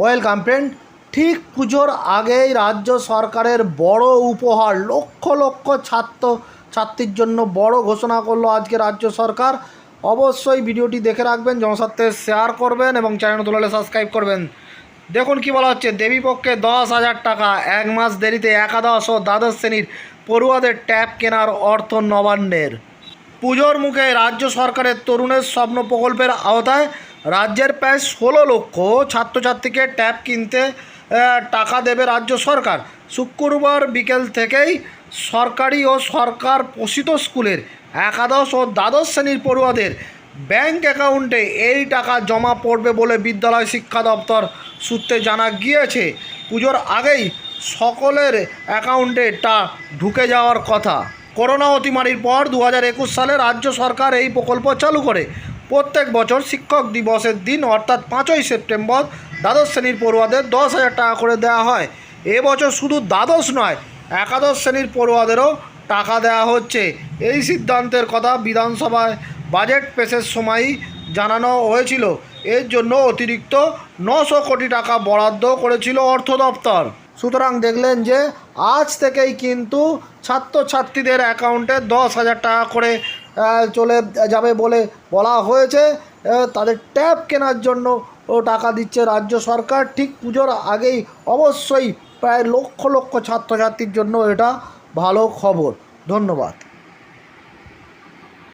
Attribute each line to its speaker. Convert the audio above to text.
Speaker 1: Welcome friend ঠিক পুজোর আগেই রাজ্য সরকারের বড় উপহার, লক্ষ লক্ষ ছাত্র ছাত্রীর জন্য বড় ঘোষণা করল আজকে রাজ্য সরকার। অবশ্যই ভিডিওটি দেখে রাখবেন, জনস্বার্থে শেয়ার করবেন এবং চ্যানেল তোলালে সাবস্ক্রাইব করবেন। দেখুন কি বলা হচ্ছে, দেবীপক্ষে দশ হাজার টাকা, এক মাস দেরিতে একাদশ ও দ্বাদশ শ্রেণির পড়ুয়াদের ট্যাব কেনার অর্থ নবান্নের। পুজোর মুখে রাজ্য সরকারের তরুণের স্বপ্ন প্রকল্পের আওতায় রাজ্যের প্রায় ষোলো লক্ষ ছাত্রছাত্রীকে ট্যাব কিনতে টাকা দেবে রাজ্য সরকার। শুক্রবার বিকেল থেকেই সরকারি ও সরকার পোষিত স্কুলের একাদশ ও দ্বাদশ শ্রেণির পড়ুয়াদের ব্যাংক অ্যাকাউন্টে এই টাকা জমা পড়বে বলে বিদ্যালয় শিক্ষা দপ্তর সূত্রে জানা গিয়েছে। পুজোর আগেই সকলের অ্যাকাউন্টে টা ঢুকে যাওয়ার কথা। করোনা অতিমারির পর দু সালে রাজ্য সরকার এই প্রকল্প চালু করে। প্রত্যেক বছর শিক্ষক দিবসের দিন, অর্থাৎ পাঁচই সেপ্টেম্বর, দ্বাদশ শ্রেণির পড়ুয়াদের দশ হাজার টাকা করে দেওয়া হয়। এবছর শুধু দ্বাদশ নয়, একাদশ শ্রেণির পড়ুয়াদেরও টাকা দেওয়া হচ্ছে। এই সিদ্ধান্তের কথা বিধানসভায় বাজেট পেশের সময়ই জানানো হয়েছিল। এর জন্য অতিরিক্ত নশো কোটি টাকা বরাদ্দ করেছিল অর্থ দপ্তর। সুতরাং দেখলেন যে, আজ থেকেই কিন্তু ছাত্রছাত্রীদের অ্যাকাউন্টে দশ হাজার টাকা করে চলে যাবে বলে বলা হয়েছে। তাদের ট্যাব কেনার জন্য ও টাকা দিচ্ছে রাজ্য সরকার। ঠিক পুজোর আগেই অবশ্যই প্রায় লক্ষ লক্ষ ছাত্রছাত্রীর জন্য এটা ভালো খবর। ধন্যবাদ।